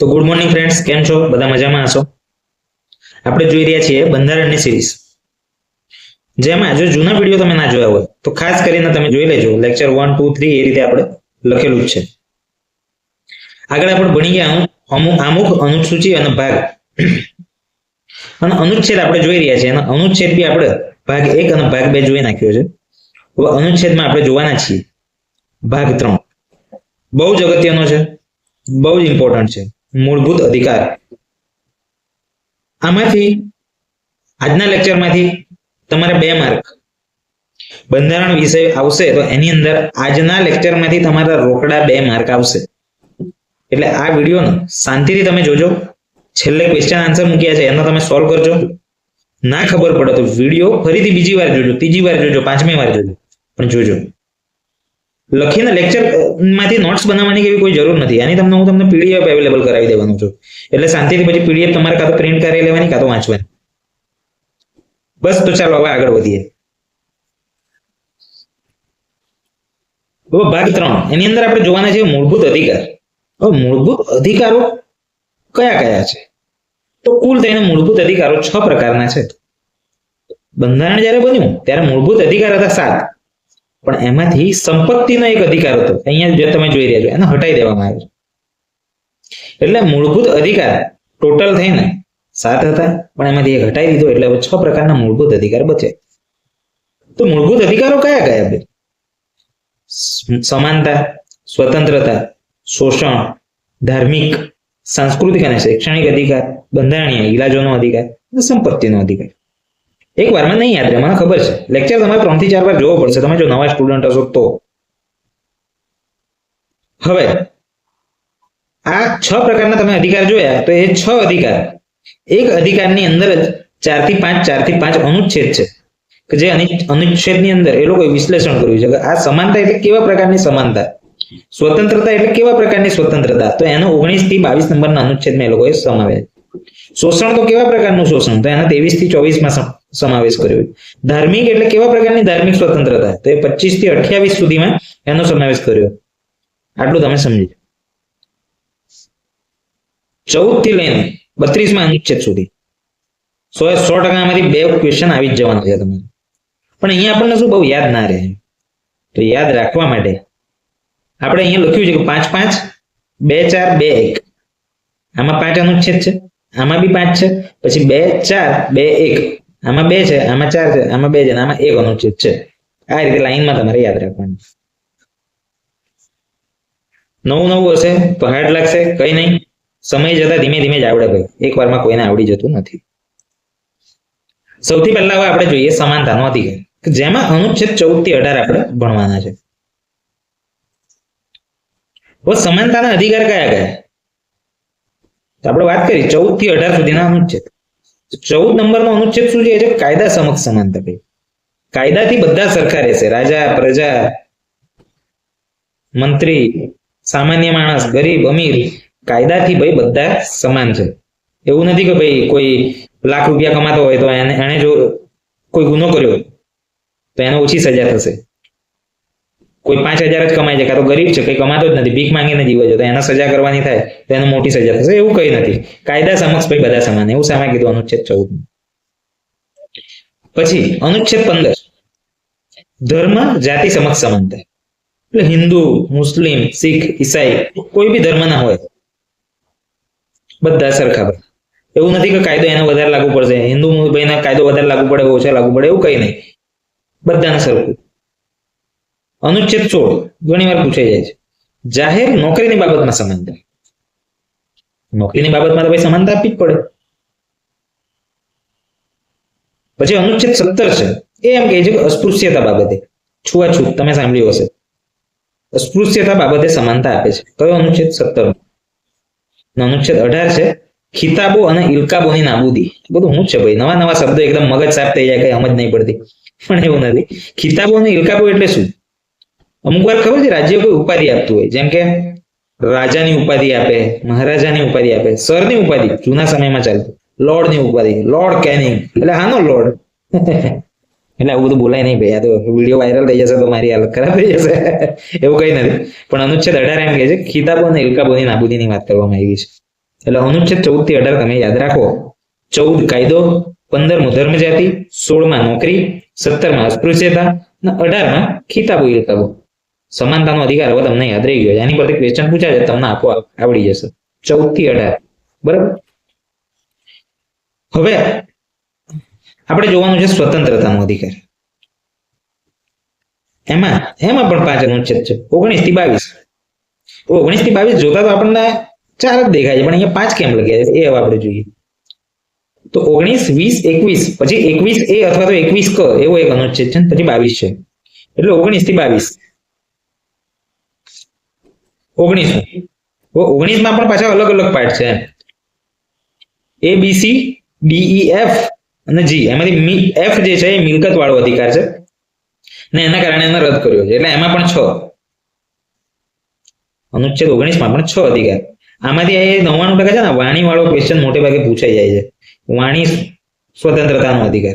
તો good morning friends કેમ છો? બધા મજામાં હશો? આપણે જોઈ રહ્યા છીએ બંધારણની સિરીઝ જેમાં જો જૂના વીડિયો તમે ના જોયા હોય, તો ખાસ કરીને તમે જોઈ લેજો. લેક્ચર વન ટુ થ્રી એ રીતે આપણે લખેલું જ છે. આગળ આપણે ભણી ગયા અમુક અનુસૂચિ અને ભાગ. અને અનુચ્છેદ આપણે જોઈ રહ્યા છીએ. અને અનુચ્છેદ બી આપણે ભાગ એક અને ભાગ બે જોઈ નાખ્યો છે. હવે અનુચ્છેદમાં આપણે જોવાના છીએ. ભાગ ત્રણ. બહુ જ અગત્યનો છે. બહુ જ ઇમ્પોર્ટન્ટ છે. મૂળભૂત અધિકાર. આમાંથી આજના લેક્ચરમાંથી તમારે બે માર્ક બંધારણ વિષય આવશે તો એની અંદર આજના લેક્ચરમાંથી તમારા રોકડા બે માર્ક આવશે. એટલે આ વિડીયોને શાંતિથી તમે જોજો. છેલ્લે ક્વેશ્ચન આન્સર મૂક્યા છે, એનો તમે સોલ્વ કરજો. ના ખબર પડે તો વીડિયો ફરીથી બીજી વાર જોજો, ત્રીજી વાર જોજો, પાંચમી વાર જોજો, પણ જોજો. લખીને લેક્ચરમાંથી નોટ્સ બનાવવાની એવી કોઈ જરૂર નથી. આની તમને હું તમને પીડીએફ અવેલેબલ કરાવી દેવાનું છું. એટલે શાંતિથી પછી પીડીએફ તમારે કાં તો પ્રિન્ટ કરી લેવાની, કાં તો વાંચવાની. બસ, તો ચાલો હવે આગળ વધીએ. ભાગ ત્રણ. એની અંદર આપણે જોવાના છે મૂળભૂત અધિકાર. મૂળભૂત અધિકારો કયા કયા છે? તો કુલ તેના મૂળભૂત અધિકારો છ પ્રકારના છે. બંધારણ જ્યારે બન્યું, ત્યારે મૂળભૂત અધિકાર હતા સાત. પણ એમાંથી સંપત્તિનો એક અધિકાર હતો. અહીંયા જે તમે જોઈ રહ્યા છો, એને હટાઈ દેવામાં આવ્યો એટલે મૂળભૂત અધિકાર ટોટલ થઈને સાત હતા, પણ એમાંથી એક હટાઈ દીધો, એટલે છ પ્રકારના મૂળભૂત અધિકાર બચે તો મૂળભૂત અધિકારો કયા કયા બે? સમાનતા, સ્વતંત્રતા, શોષણ, ધાર્મિક, સાંસ્કૃતિક અને શૈક્ષણિક અધિકાર, બંધારણીય ઇલાજોનો અધિકાર, અને સંપત્તિનો અધિકાર. એક વારમાં નહીં યાદ રહે, મને ખબર છે. લેક્ચર તમારે ત્રણથી ચાર વાર જોવો પડશે. તમે જો નવા સ્ટુડન્ટ હશો તો. હવે, આ છ પ્રકારના તમે અધિકાર જોયા, તો એ છ અધિકાર. એક અધિકારની અંદર જ ચારથી પાંચ ચારથી પાંચ અનુચ્છેદ છે. કે જે અનુચ્છેદની અંદર એ લોકોએ વિશ્લેષણ કર્યું છે કે આ સમાનતા એટલે કેવા પ્રકારની સમાનતા? સ્વતંત્રતા એટલે કેવા પ્રકારની સ્વતંત્રતા? તો એનો ઓગણીસથી બાવીસ નંબરના અનુચ્છેદમાં એ લોકોએ સમાવ્યા શોષણ તો કેવા પ્રકારનું શોષણ? તો એના ત્રેવીસથી ચોવીસમાં સમાવેશ કર્યો ધાર્મિક એટલે કેવા પ્રકારની ધાર્મિક સ્વતંત્રતા? તો એ પચીસથી અઠ્યાવીસ સુધીમાં એનો સમાવેશ કર્યો આટલું તમે સમજી ચૌદથી લઈને બત્રીસમાં અનુચ્છેદ સુધી. સો એ સો ટકામાંથી બે ક્વેશ્ચન આવી જ જવાના છે તમને પણ અહીંયા આપણને શું બહુ યાદ ના રહે. તો યાદ રાખવા માટે આપણે અહીંયા લખ્યું છે કે પાંચ પાંચ, બે ચાર, બે એક. આમાં પાંચ અનુચ્છેદ છે. આમાં બી પાંચ છે. પછી બે, ચાર, બે, એક. આમાં બે છે, આમાં ચાર છે, આમાં બે છે આમાં એક અનુચ્છેદ છે. આ રીતે લાઈનમાં તમારે યાદ રાખવાનું. નવું નવું હશે તો હાર્ડ લાગશે, કઈ નહીં. સમય જતા ધીમે ધીમે જ આવડે ભાઈ. એક વારમાં કોઈને આવડી જતું નથી. સૌથી પહેલા હવે આપણે જોઈએ સમાનતાનો અધિકાર. જેમાં અનુચ્છેદ ચૌદથી અઢાર આપણે ભણવાના છે. સમાનતાના અધિકાર કયા કયા? આપણે વાત કરી, ચૌદથી અઢાર સુધીના અનુચ્છેદ. ચૌદ નંબરનો અનુચ્છેદ શું છે? કાયદા સમક્ષ સમાનતા ભાઈ કાયદાથી બધા સરખા રહેશે. રાજા, પ્રજા, મંત્રી, સામાન્ય માણસ, ગરીબ, અમીર, કાયદાથી ભાઈ બધા સમાન છે. એવું નથી કે ભાઈ કોઈ લાખ રૂપિયા કમાતો હોય તો એને એને જો કોઈ ગુનો કર્યો તો એને ઓછી સજા થશે. કોઈ પાંચ હજાર જ કમાય છે કાં તો ગરીબ છે, કઈ કમાતો જ નથી, ભીખ માંગીને જીવે છે, તો એને સજા કરવાની થાય, તો એને મોટી સજા થશે, એવું કઈ નથી. કાયદા સમક્ષ ભાઈ બધા સમાન એવું સામે કીધું અનુચ્છેદ ચૌદ પછી, અનુચ્છેદ પંદર. ધર્મ જાતિ સમક્ષ સમાનતા એટલે હિન્દુ, મુસ્લિમ, શીખ, ઈસાઈ, કોઈ બી ધર્મના હોય, બધા સરખા એવું નથી કે કાયદો એનો વધારે લાગુ પડશે. હિન્દુ ભાઈના કાયદો વધારે લાગુ પડે ઓછા લાગુ પડે, એવું કઈ નહીં. બધાને સરખું. અનુચ્છેદ સોળ ઘણી વાર પૂછાઈ જાય છે. જાહેર નોકરીની બાબતમાં સમાનતા નોકરીની બાબતમાં તો ભાઈ સમાનતા આપવી જ પડે. પછી અનુચ્છેદ સત્તર છે. એ એમ કહે છે કે અસ્પૃશ્યતા બાબતે. છૂઆછૂત, તમે સાંભળ્યું હશે. અસ્પૃશ્યતા બાબતે સમાનતા આપે છે. કયો અનુચ્છેદ? સત્તર. અનુચ્છેદ અઢાર છે, ખિતાબો અને ઇલકાબોની નાબૂદી. બધું હું છે ભાઈ? નવા નવા શબ્દો એકદમ મગજ સાફ થઈ જાય, કઈ સમજ નહીં પડતી. પણ એવું નથી. ખિતાબો અને ઇલકાબો એટલે શું? અમુક વાર ખબર છે, રાજ્ય કોઈ ઉપાધિ આપતું હોય. જેમ કે રાજાની ઉપાધિ આપે, મહારાજાની ઉપાધિ આપે, સરની ઉપાધિ જૂના સમયમાં ચાલતું. લોર્ડની ઉપાધિ, લોર્ડ કેનિંગ. એટલે હાનો લોર્ડ. એટલે આવું બધું બોલાય નહીં ભાઈ. આ તો વીડિયો વાયરલ થઈ જશે તો મારી હાલત ખરાબ થઈ જશે. એવું કઈ નથી. પણ અનુચ્છેદ અઢાર એમ કહે છે, ખિતાબો અને ઇલકાબોની નાબૂદીની વાત કરવામાં આવી છે. એટલે અનુચ્છેદ ચૌદથી અઢાર તમે યાદ રાખો. ચૌદ કાયદો પંદરમો ધર્મ જાતિ, સોળમાં નોકરી, સત્તરમાં અસ્પૃશ્યતા અને અઢારમાં ખિતાબો, ઇલકાબો. સમાનતાનો અધિકાર હવે તમને યાદ રહી ગયો છે. એની પરથી ક્વેશ્ચન પૂછાય તમને આપો, આવડી જશે. ચૌદથી અઢાર. બરાબર? હવે આપણે જોવાનું છે સ્વતંત્રતાનો અધિકાર. એમાં એમાં પણ પાંચ અનુચ્છેદ છે. ઓગણીસથી બાવીસ. ઓગણીસથી બાવીસ જોતા તો આપણને ચાર જ દેખાય છે, પણ અહીંયા પાંચ કેમ લખ્યા છે? એ હવે આપણે જોઈએ. તો ઓગણીસ, વીસ, એકવીસ, પછી એકવીસ એ અથવા તો એકવીસ ક, એવો એક અનુચ્છેદ છે પછી બાવીસ છે. એટલે ઓગણીસથી બાવીસ. ઓગણીસ. ઓગણીસમાં પણ પાછા અલગ અલગ પાર્ટ છે. A B C D E F અને જી એમાંથી એફ જે છે એ મિલકત વાળો અધિકાર છે. ને એના કારણે એને રદ કર્યો છે. એટલે એમાં પણ છ. અનુચ્છેદ ઓગણીસમાં પણ છ અધિકાર. આમાંથી એ નવ્વાણું ટકા છે ને, વાણી વાળો ક્વેશ્ચન મોટે ભાગે પૂછાઈ જાય છે. વાણી સ્વતંત્રતાનો અધિકાર.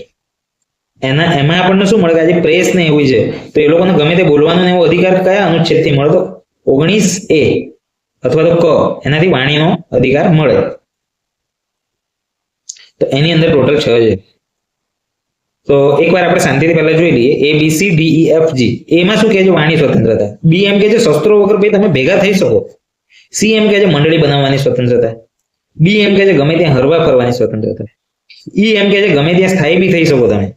એના, એમાં આપણને શું મળે કે આજે પ્રેસ ને એવું છે. તો એ લોકોને ગમે તે બોલવાનો એવો અધિકાર કયા અનુચ્છેદથી મળે તો ઓગણીસ એ અથવા તો ક, એનાથી વાણીનો અધિકાર મળે. તો એની અંદર ટોટલ છ છે. તો એકવાર આપણે શાંતિથી પહેલા જોઈ લઈએ. A B C D E F G એમાં શું કહે છે? વાણી સ્વતંત્રતા. બી એમ કે છે, શસ્ત્રો વગર ભાઈ તમે ભેગા થઈ શકો. સી એમ કે છે, મંડળી બનાવવાની સ્વતંત્રતા. બી એમ કે છે, ગમે ત્યાં હરવા ફરવાની સ્વતંત્રતા. ઈ એમ કે છે, ગમે ત્યાં સ્થાયી બી થઈ શકો તમે.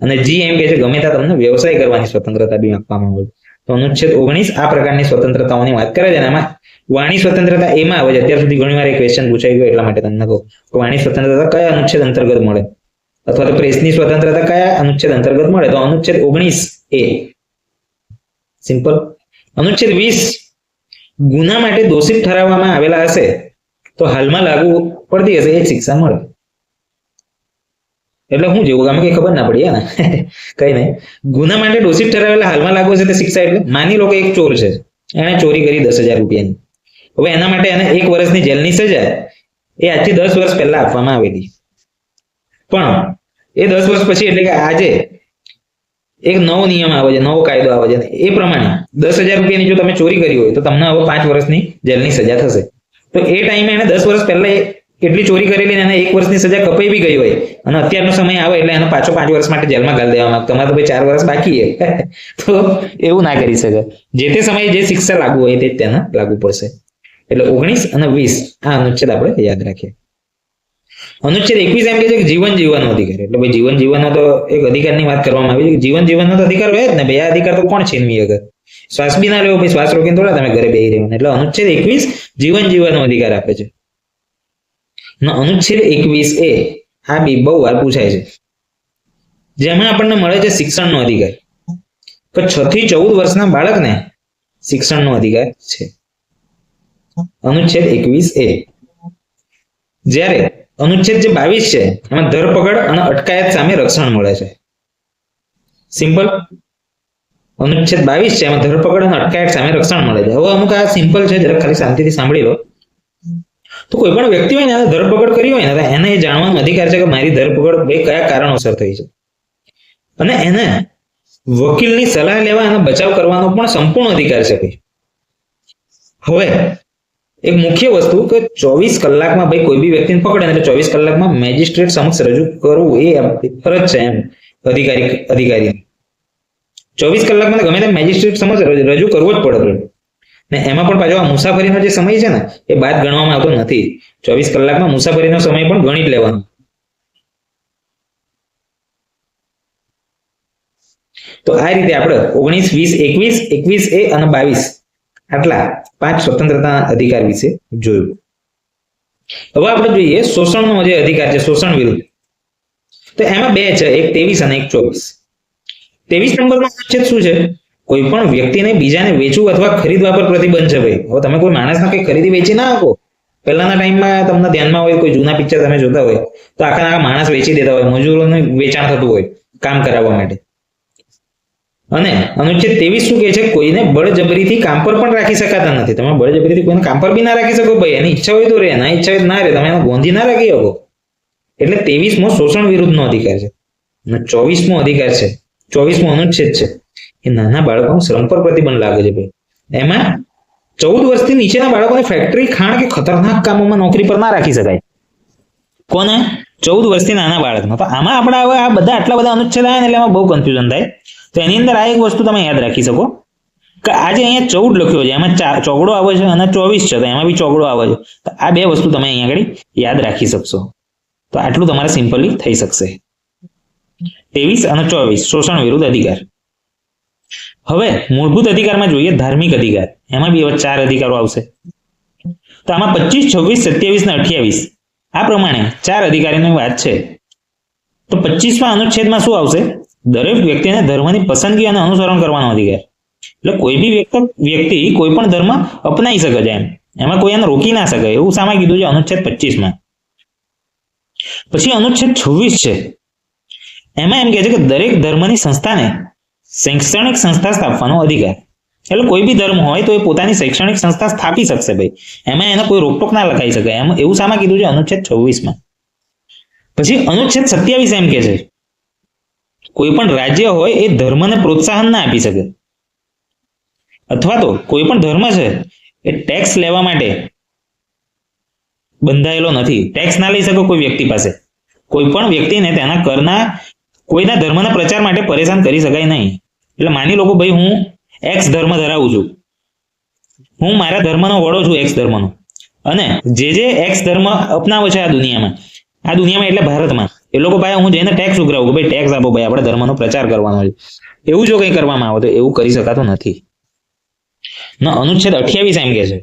અને જી એમ કે છે, ગમે ત્યાં તમને વ્યવસાય કરવાની સ્વતંત્રતા બી આપવામાં આવે. છે તો અનુચ્છેદ ઓગણીસ આ પ્રકારની સ્વતંત્રતાઓની વાત કરે છે એમાં વાણી સ્વતંત્રતા એમાં આવે છે. અત્યાર સુધી ઘણી વાર ક્વેશ્ચન પૂછાઈ ગયો એટલા માટે તમને કહું. વાણી સ્વતંત્રતા કયા અનુચ્છેદ અંતર્ગત મળે? અથવા તો પ્રેસની સ્વતંત્રતા કયા અનુચ્છેદ અંતર્ગત મળે? તો અનુચ્છેદ ઓગણીસ એ. સિમ્પલ અનુચ્છેદ વીસ. ગુના માટે દોષિત ઠરાવવામાં આવેલા હશે તો હાલમાં લાગુ પડતી હશે, એ શિક્ષા મળે. એટલે હું જેવું અમે કઈ ખબર ના પડી ને? કઈ નહીં. ગુના માટે દોષિત ઠરાવેલા હાલમાં લાગુ છે તે શિક્ષા એટલે માની લો કે એક ચોર છે. એણે ચોરી કરી દસ હજાર રૂપિયાની. હવે એના માટે એને એક વર્ષની જેલની સજા એ આજથી દસ વર્ષ પહેલા આપવામાં આવેલી. પણ એ દસ વર્ષ પછી એટલે કે આજે એક નવો નિયમ આવે છે, નવો કાયદો આવે છે. એ પ્રમાણે દસ હજાર રૂપિયાની જો તમે ચોરી કરી હોય તો તમને હવે પાંચ વર્ષની જેલની સજા થશે. તો એ ટાઈમે એને દસ વર્ષ પહેલા એટલી ચોરી કરેલી એને એક વર્ષની સજા કપાઈ બી ગઈ હોય. અને અત્યારનો સમય આવે એટલે એને પાછો પાંચ વર્ષ માટે જેલમાં ગાળ દેવામાં. તમારે તો ભાઈ ચાર વર્ષ બાકી છે. તો એવું ના કરી શકે. જે તે સમયે જે શિક્ષા લાગુ હોય તે તેના લાગુ પડશે. એટલે ઓગણીસ અને વીસ આ અનુચ્છેદ આપણે યાદ રાખીએ. અનુચ્છેદ એકવીસ એમ કે છે કે જીવન જીવવાનો અધિકાર. એટલે ભાઈ જીવન જીવવાનો તો એક અધિકારની વાત કરવામાં આવી છે. કે જીવન જીવનનો તો અધિકાર હોય જ ને ભાઈ. આ અધિકાર તો કોણ છીનવી અગર શ્વાસ બી ના લેવો, ભાઈ શ્વાસ રોકીને થોડા તમે ઘરે બેહી રહેવાના. એટલે અનુચ્છેદ એકવીસ જીવન જીવવાનો અધિકાર આપે છે. અનુચ્છેદ એકવીસ એ. આ બી, બહુ વાર પૂછાય છે. જેમાં આપણને મળે છે શિક્ષણનો અધિકાર. તો છ થી ચૌદ વર્ષના બાળકને શિક્ષણનો અધિકાર છે. અનુચ્છેદ એકવીસ એ. જ્યારે અનુચ્છેદ જે બાવીસ છે, એમાં ધરપકડ અને અટકાયત સામે રક્ષણ મળે છે. સિમ્પલ. અનુચ્છેદ બાવીસ છે, એમાં ધરપકડ અને અટકાયત સામે રક્ષણ મળે છે. હવે અમુક આ સિમ્પલ છે જરા ખાલી શાંતિથી સાંભળી લો. તો કોઈ પણ વ્યક્તિ હોય ને ધરપકડ કરી હોય ને એને એ જાણવાનો અધિકાર છે કે મારી ધરપકડ ભાઈ કયા કારણોસર થઈ છે. અને એને વકીલની સલાહ લેવા અને બચાવ કરવાનો પણ સંપૂર્ણ અધિકાર છે ભાઈ. હવે, એક મુખ્ય વસ્તુ કે ચોવીસ કલાકમાં ભાઈ કોઈ બી વ્યક્તિને પકડે એટલે ચોવીસ કલાકમાં મેજિસ્ટ્રેટ સમક્ષ રજૂ કરવું એ ફરજ છે એમ અધિકારી અધિકારી ચોવીસ કલાકમાં ગમે તે મેજિસ્ટ્રેટ સમક્ષ રજૂ કરવો જ પડે. ને એમાં પણ પાછો આ મુસાફરીનો જે સમય છે ને, એ બાદ ગણવામાં આવતો નથી. ચોવીસ કલાકમાં મુસાફરીનો સમય પણ ગણી જ લેવાનો. તો આ રીતે આપણે ઓગણીસ, વીસ, એકવીસ એકવીસ એ અને બાવીસ આટલા પાંચ સ્વતંત્રતા અધિકાર વિશે જોયું. હવે આપણે જોઈએ શોષણનો જે અધિકાર છે, શોષણ વિરુદ્ધ. તો એમાં બે છે, એક ત્રેવીસ અને એક ચોવીસ. ત્રેવીસ નંબરનો અનુચ્છેદ શું છે? કોઈ પણ વ્યક્તિને બીજાને વેચવું અથવા ખરીદવા પર પ્રતિબંધ છે ભાઈ. હવે તમે કોઈ માણસને કંઈ ખરીદી વેચી ના આપો પહેલાના ટાઈમમાં તમને ધ્યાનમાં હોય, કોઈ જૂના પિક્ચર તમે જોતા હોય, તો આખા આખા માણસ વેચી દેતા હોય, મજૂરોને વેચાણ થતું હોય, કામ કરાવવા માટે. અને અનુચ્છેદ ત્રેવીસ શું કહે છે? કોઈને બળજબરીથી કામ પર પણ રાખી શકાતા નથી. તમે બળજબરીથી કોઈને કામ પર બી ના રાખી શકો ભાઈ. એની ઈચ્છા હોય તો રહે ના ઈચ્છા હોય ના રહે. તમે એને ગોંધી ના રાખી શકો. એટલે ત્રેવીસમો શોષણ વિરુદ્ધનો અધિકાર છે. અને ચોવીસમો અધિકાર છે. ચોવીસમો અનુચ્છેદ છે. એ નાના બાળકોનું શ્રમ પર પ્રતિબંધ લાગે છે ભાઈ. એમાં ચૌદ વર્ષથી નીચેના બાળકોને ફેક્ટરી ખાણ કે ખતરનાક કામોમાં નોકરી પર ના રાખી શકાય. કોને? ચૌદ વર્ષથી નાના બાળકનો. તો આમાં આપણે હવે આ બધા આટલા બધા અનુચ્છેદ આવે ને એટલે એમાં બહુ કન્ફ્યુઝન થાય. તો એની અંદર આ એક વસ્તુ તમે યાદ રાખી શકો. કે આજે અહીંયા ચૌદ લખ્યો છે. એમાં ચોગડો આવે છે અને ચોવીસ છે. તો એમાં બી ચોગડો આવે છે. તો આ બે વસ્તુ તમે અહીંયા આગળ યાદ રાખી શકશો. તો આટલું તમારે સિમ્પલી થઈ શકશે. ત્રેવીસ અને ચોવીસ. શોષણ વિરુદ્ધ અધિકાર. હવે મૂળભૂત અધિકારમાં જોઈએ ધાર્મિક અધિકાર. એમાં બી હવે ચાર અધિકારો આવશે. તો આમાં પચીસ, છવ્વીસ, સત્યાવીસ ને અઠ્યાવીસ. આ પ્રમાણે ચાર અધિકારીની વાત છે. તો પચીસમાં અનુચ્છેદમાં શું આવશે? દરેક વ્યક્તિને ધર્મની પસંદગી અને અનુસરણ કરવાનો અધિકાર. એટલે કોઈ બી વ્યક્તિ વ્યક્તિ કોઈ પણ ધર્મ અપનાવી શકે છે એમ. એમાં કોઈ એને રોકી ના શકે. એવું સામે કીધું છે અનુચ્છેદ પચીસમાં. પછી અનુચ્છેદ છવ્વીસ છે. એમાં એમ કહે છે કે દરેક ધર્મની સંસ્થાને શૈક્ષણિક સંસ્થા સ્થાપવાનો અધિકાર. એટલે કોઈ બી ધર્મ હોય તો એ પોતાની શૈક્ષણિક સંસ્થા સ્થાપી શકશે ભાઈ. એમાં એને કોઈ રોકટોક ના લખાઈ શકે. એમ, એવું સામા કીધું છે અનુચ્છેદ છવ્વીસમાં. પછી અનુચ્છેદ સત્યાવીસ એમ કે છે. કોઈ પણ રાજ્ય હોય એ ધર્મને પ્રોત્સાહન ના આપી શકે. અથવા તો કોઈ પણ ધર્મ છે એ ટેક્સ લેવા માટે બંધાયેલો નથી. ટેક્સ ના લઈ શકે કોઈ વ્યક્તિ પાસે. કોઈ પણ વ્યક્તિને તેના કરના કોઈના ધર્મના પ્રચાર માટે પરેશાન કરી શકાય નહીં. એટલે માની લો કે ભાઈ હું એક્સ ધર્મ ધરાવું છું. હું મારા ધર્મનો વડો છું એક્સ ધર્મનો. અને જે જે એક્સ ધર્મ અપનાવે છે આ દુનિયામાં આ દુનિયામાં એટલે ભારતમાં, એ લોકો ભાઈ હું જઈને ટેક્સ ઉઘરાવું કે ભાઈ ટેક્સ આપો ભાઈ, આપણે ધર્મનો પ્રચાર કરવાનો છે. એવું જો કંઈ કરવામાં આવે તો એવું કરી શકાતું નથી. અનુચ્છેદ અઠ્યાવીસ એમ કે છે.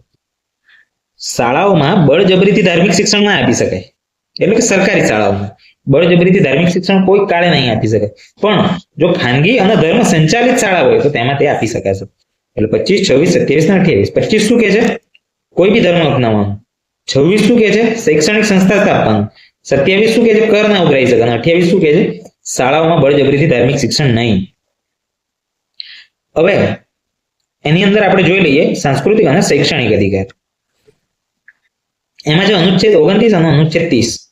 શાળાઓમાં બળજબરીથી ધાર્મિક શિક્ષણ ના આપી શકાય. એટલે કે સરકારી શાળાઓમાં. બળજબરીથી ધાર્મિક શિક્ષણ કોઈ કાળે નહીં આપી શકાય પણ જો ખાનગી અને ધર્મ સંચાલિત શાળા હોય તો તેમાં તે આપી શકાશે એટલે પચીસ, છવ્વીસ, સત્યાવીસ ને અઠ્યાવીસ. પચીસ શું કે છે? કોઈ બી ધર્મ અપનાવવાનો. છવ્વીસ શું કે છે? શૈક્ષણિક સંસ્થા સ્થાપવાનું. સત્યાવીસ શું કે છે? કર ના ઉઘરાઈ શકે. અઠ્યાવીસ શું કે છે? શાળાઓમાં બળજબરીથી ધાર્મિક શિક્ષણ નહીં. હવે એની અંદર આપણે જોઈ લઈએ સાંસ્કૃતિક અને શૈક્ષણિક અધિકાર. એમાં છે અનુચ્છેદ ઓગણત્રીસ અને અનુચ્છેદ ત્રીસ.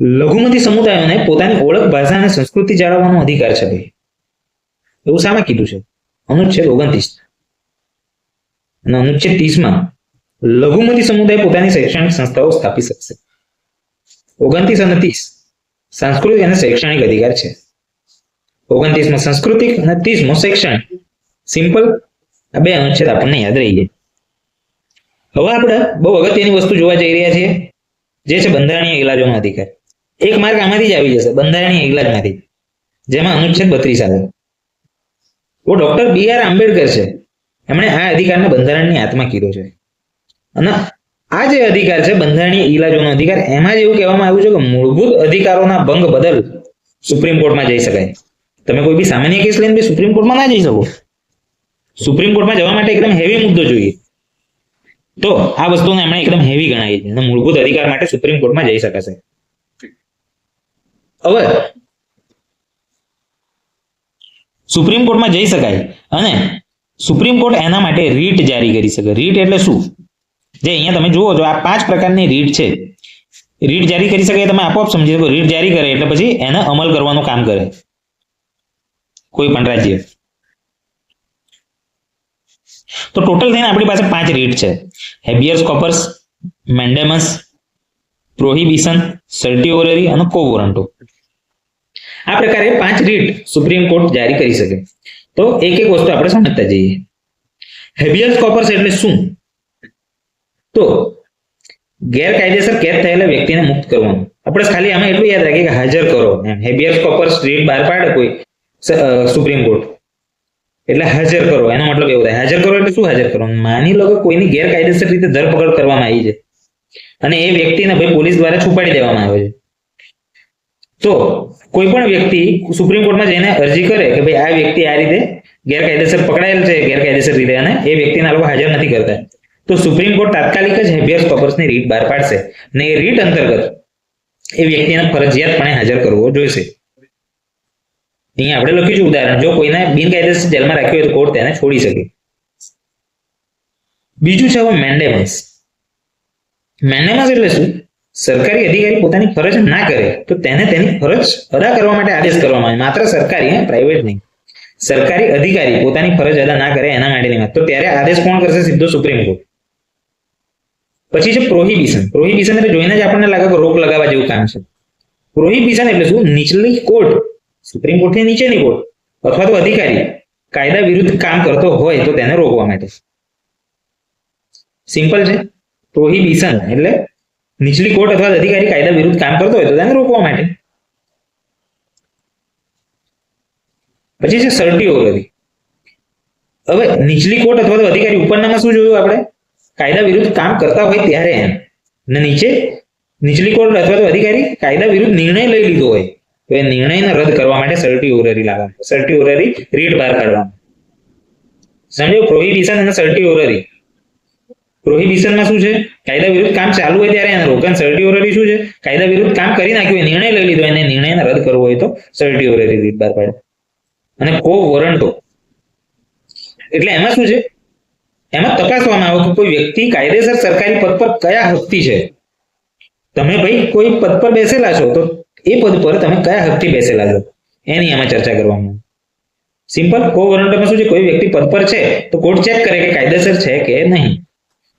લઘુમતી સમુદાયોને પોતાની ઓળખ, ભાષા અને સંસ્કૃતિ જાળવવાનો અધિકાર છે. ભાઈ એવું સામે કીધું છે? અનુચ્છેદ ઓગણત્રીસ. અને અનુચ્છેદ ત્રીસમાં, લઘુમતી સમુદાય પોતાની શૈક્ષણિક સંસ્થાઓ સ્થાપી શકશે. ઓગણત્રીસ અને ત્રીસ, સાંસ્કૃતિક અને શૈક્ષણિક અધિકાર છે. ઓગણત્રીસમાં સાંસ્કૃતિક અને ત્રીસમાં શૈક્ષણિક. સિમ્પલ. આ બે અનુચ્છેદ આપણને યાદ રહી જાય. હવે આપણે બહુ અગત્યની વસ્તુ જોવા જઈ રહ્યા છીએ, જે છે બંધારણીય ઇલાજોનો અધિકાર. એક માર્ક આમાંથી જ આવી જશે, બંધારણીય ઇલાજમાંથી જેમાં અનુચ્છેદ બત્રીસ આવે. ઓ ડોક્ટર બી આર આંબેડકર છે. એમણે આ અધિકારને બંધારણની આત્મા કીધો છે. અને આ જે અધિકાર છે, બંધારણીય ઇલાજોનો અધિકાર, એમાં જ એવું કહેવામાં આવ્યું છે કે મૂળભૂત અધિકારોના ભંગ બદલ સુપ્રીમ કોર્ટમાં જઈ શકાય. તમે કોઈ બી સામાન્ય કેસ લઈને બી સુપ્રીમ કોર્ટમાં ના જઈ શકો. સુપ્રીમ કોર્ટમાં જવા માટે એકદમ હેવી મુદ્દો જોઈએ. તો આ વસ્તુને એમણે એકદમ હેવી ગણાવી છે. મૂળભૂત અધિકાર માટે સુપ્રીમ કોર્ટમાં જઈ શકાશે. હવે સુપ્રીમ કોર્ટમાં જઈ શકાય અને સુપ્રીમ કોર્ટ એના માટે રીટ જારી કરી શકે. રીટ એટલે શું? જે અહીંયા તમે જુઓ છો, આ પાંચ પ્રકારની રીટ છે. રીટ જારી કરી શકે તમે આપોઆપ સમજી શકો. રીટ જારી કરે એટલે પછી એને અમલ કરવાનું કામ કરે. કોઈ પણ રાજ્ય. તો ટોટલ થઈને આપણી પાસે પાંચ રીટ છે. હેબિયર્સ કોપર્સ મેન્ડેમસ પ્રોહિબિશન, સર્ટિઓરરી અને કોવોરન્ટો. આ પ્રકારે પાંચ રીટ સુપ્રીમ કોર્ટ જારી કરી શકે. તો એક એક વસ્તુ આપણે સમજતા જઈએ. હેબિયસ કોપર્સ એટલે શું? તો ગેરકાયદેસર કેદ થયેલા વ્યક્તિને મુક્ત કરવાનું. આપણે ખાલી આમાં એટલું યાદ રાખીએ કે હાજર કરો. એમ હેબિયસ કોપર્સ રીટ બહાર પાડે કોઈ સુપ્રીમ કોર્ટ. એટલે હાજર કરો. એનો મતલબ એવો થાય. હાજર કરો એટલે શું હાજર કરો? માની લો કે કોઈની ગેરકાયદેસર રીતે ધરપકડ કરવામાં આવી છે. અને એ વ્યક્તિને ભાઈ પોલીસ દ્વારા છુપાડી દેવામાં આવે છે. તો કોઈ પણ વ્યક્તિ સુપ્રીમ કોર્ટમાં જઈને અરજી કરે કે ભાઈ આ વ્યક્તિ આ રીતે ગેરકાયદેસર પકડાયેલ છે, ગેરકાયદેસર રીતે, અને એ વ્યક્તિના લોકો હાજર નથી કરતા. તો સુપ્રીમ કોર્ટ તાત્કાલિક જ હેબિયસ કોર્પસની રીટ બહાર પાડશે અને એ રીટ અંતર્ગત એ વ્યક્તિને ફરજિયાતપણે હાજર કરવો જોઈશે. અહીંયા આપણે લખ્યું છે ઉદાહરણ, જો કોઈને બિનકાયદેસર જેલમાં રાખ્યો હોય તો કોર્ટ તેને છોડી શકે. બીજું છે હવે મેન્ડેમસ મેન્ડેમસ એટલે શું? સરકારી અધિકારી પોતાની ફરજ ના કરે, તો તેને તેની ફરજ અદા કરવા માટે આદેશ કરવામાં આવે. માત્ર સરકારી પ્રાઇવેટ નહીં. સરકારી અધિકારી પોતાની ફરજ અદા ના કરે એના માટેની વાત તો ત્યારે આદેશ કોણ કરશે? સીધો સુપ્રીમ કોર્ટ. પછી છે પ્રોહિબિશન પ્રોહિબિશન એટલે જોઈને જ આપણને લાગે કે રોક લગાવવા જેવું કામ છે. પ્રોહિબિશન એટલે શું? નીચલી કોર્ટ. સુપ્રીમ કોર્ટની નીચેની કોર્ટ. અથવા તો અધિકારી કાયદા વિરુદ્ધ કામ કરતો હોય તો તેને રોકવા માટે. સિમ્પલ છે? પ્રોહિબિશન એટલે નીચલી કોર્ટ અથવા અધિકારી કાયદા વિરુદ્ધ કામ કરતો હોય તો તેને રોકવા માટે. પછી છે સર્ટી ઓવરરી હવે નીચલી કોર્ટ અથવા તો અધિકારી ઉપરનામાં શું જોયું આપણે? કાયદા વિરુદ્ધ કામ કરતા હોય ત્યારે એમ. ને નીચે નીચલી કોર્ટ અથવા તો અધિકારી કાયદા વિરુદ્ધ નિર્ણય લઈ લીધો હોય, તો એ નિર્ણયને રદ કરવા માટે સર્ટી ઓરરી લાવવાનું. સર્ટી ઓરરી રીટ બહાર કાઢવાનું. સમજો? પ્રોહિબિશન અને સર્ટી ઓવરરી પ્રોહિબિશનમાં શું છે? કાયદા વિરુદ્ધ કામ ચાલુ હોય ત્યારે એને રોકન સર્ટી ઓવરરી શું છે? કાયદા વિરુદ્ધ કામ કરી નાખ્યું હોય નિર્ણય લઈ લીધો, એને નિર્ણયને રદ કરવો હોય તો સર્ટી ઓવરરી રીટ બહાર પાડે. અને કો વોરંટો. એટલે એમાં શું છે? એમાં તપાસવામાં આવે કે કોઈ વ્યક્તિ કાયદેસર સરકારી પદ પર કયા હકથી છે? તમે ભાઈ કોઈ પદ પર બેસેલા છો, તો એ પદ પર તમે કયા હકથી બેસેલા છો? એની આમાં ચર્ચા કરવામાં સિમ્પલ કો વોરંટમાં શું છે? કોઈ વ્યક્તિ પદ પર છે, તો કોર્ટ ચેક કરે કે કાયદેસર છે કે નહીં.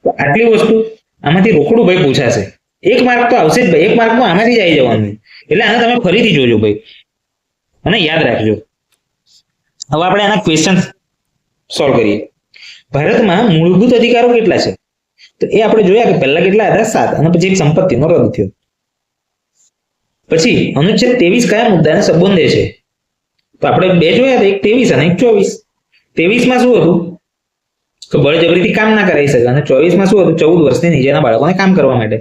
તો આટલી વસ્તુ આમાંથી રોકડું ભાઈ પૂછાશે. એક માર્ક તો આવશે જ ભાઈ. એક માર્કમાં આમાંથી જ આવી જવાનું. એટલે આને તમે ફરીથી જોજો ભાઈ. અને યાદ રાખજો. હવે આપણે આના ક્વેશ્ચન સોલ્વ કરીએ. ભારતમાં મૂળભૂત અધિકારો કેટલા છે? તો એ આપણે જોયા કે પહેલા કેટલા હતા? સાત. અને પછી એક સંપત્તિનો રદ થયો. પછી અનુચ્છેદ ત્રેવીસ કયા મુદ્દાને સંબોધે છે? તો આપણે બે જોયા હતા. એક ત્રેવીસ અને એક ચોવીસ. ત્રેવીસમાં શું હતું? કે બળજબરીથી કામ ના કરાવી શકે. અને ચોવીસમાં શું હતું? ચૌદ વર્ષની નીચેના બાળકોને કામ કરવા માટે.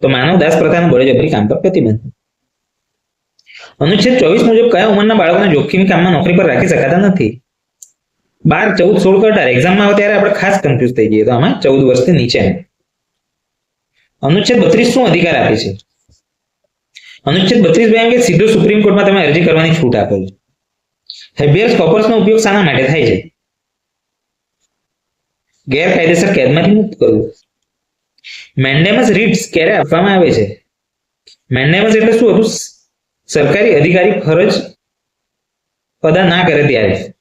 તો માનવ દાસ પ્રથાનું બળજબરી કામ પર પ્રતિબંધ. અનુચ્છેદ ચોવીસ મુજબ કયા ઉંમરના બાળકોને જોખમી કામમાં નોકરી પર રાખી શકાતા નથી? બાર, ચૌદ, સોળ કે અઢાર. એક્ઝામમાં આવે ત્યારે આપણે ખાસ કન્ફ્યુઝ થઈ જઈએ તો આમાં ચૌદ વર્ષથી નીચે. અનુચ્છેદ બત્રીસ શું અધિકાર આપે છે? અનુચ્છેદ બત્રીસ બે અંગે સીધો સુપ્રીમ કોર્ટમાં તમે અરજી કરવાની છૂટ આપે છે. હેબિયસ કોપર્સનો ઉપયોગ શાના માટે થાય છે? ગેરકાયદેસર કેદમાંથી મુક્ત કરવું. મેન્ડેમસ રીટ્સ ક્યારે આપવામાં આવે છે? મેન્ડેમસ એટલે શું હતું? સરકારી અધિકારી ફરજ અદા ના કરે ત્યારે.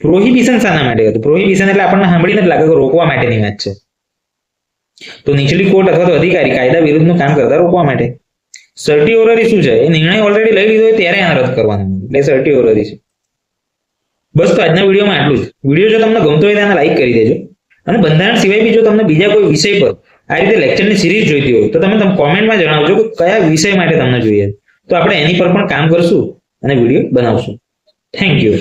પ્રોહિબિશન શાના માટે હતું? પ્રોહિબિશન એટલે આપણને સાંભળીને જ લાગે કે રોકવા માટેની વાત છે. તો નીચલી કોર્ટ અથવા તો અધિકારી કાયદા વિરુદ્ધનું કામ કરતા રોકવા માટે. સર્ટી ઓરરી શું છે? એ નિર્ણય ઓલરેડી લઈ લીધો હોય ત્યારે એને રદ કરવાનો. એટલે સર્ટી ઓરરી છે બસ તો આજના વિડીયોમાં આટલું જ. વીડિયો જો તમને ગમતો હોય તેને લાઈક કરી દેજો. અને બંધારણ સિવાય બી જો તમને બીજા કોઈ વિષય પર આ રીતે લેક્ચરની સિરીઝ જોઈતી હોય તો તમે તમે કોમેન્ટમાં જણાવજો કે કયા વિષય માટે તમને જોઈએ તો આપણે એની પર પણ કામ કરશું અને વીડિયો બનાવશું. Thank you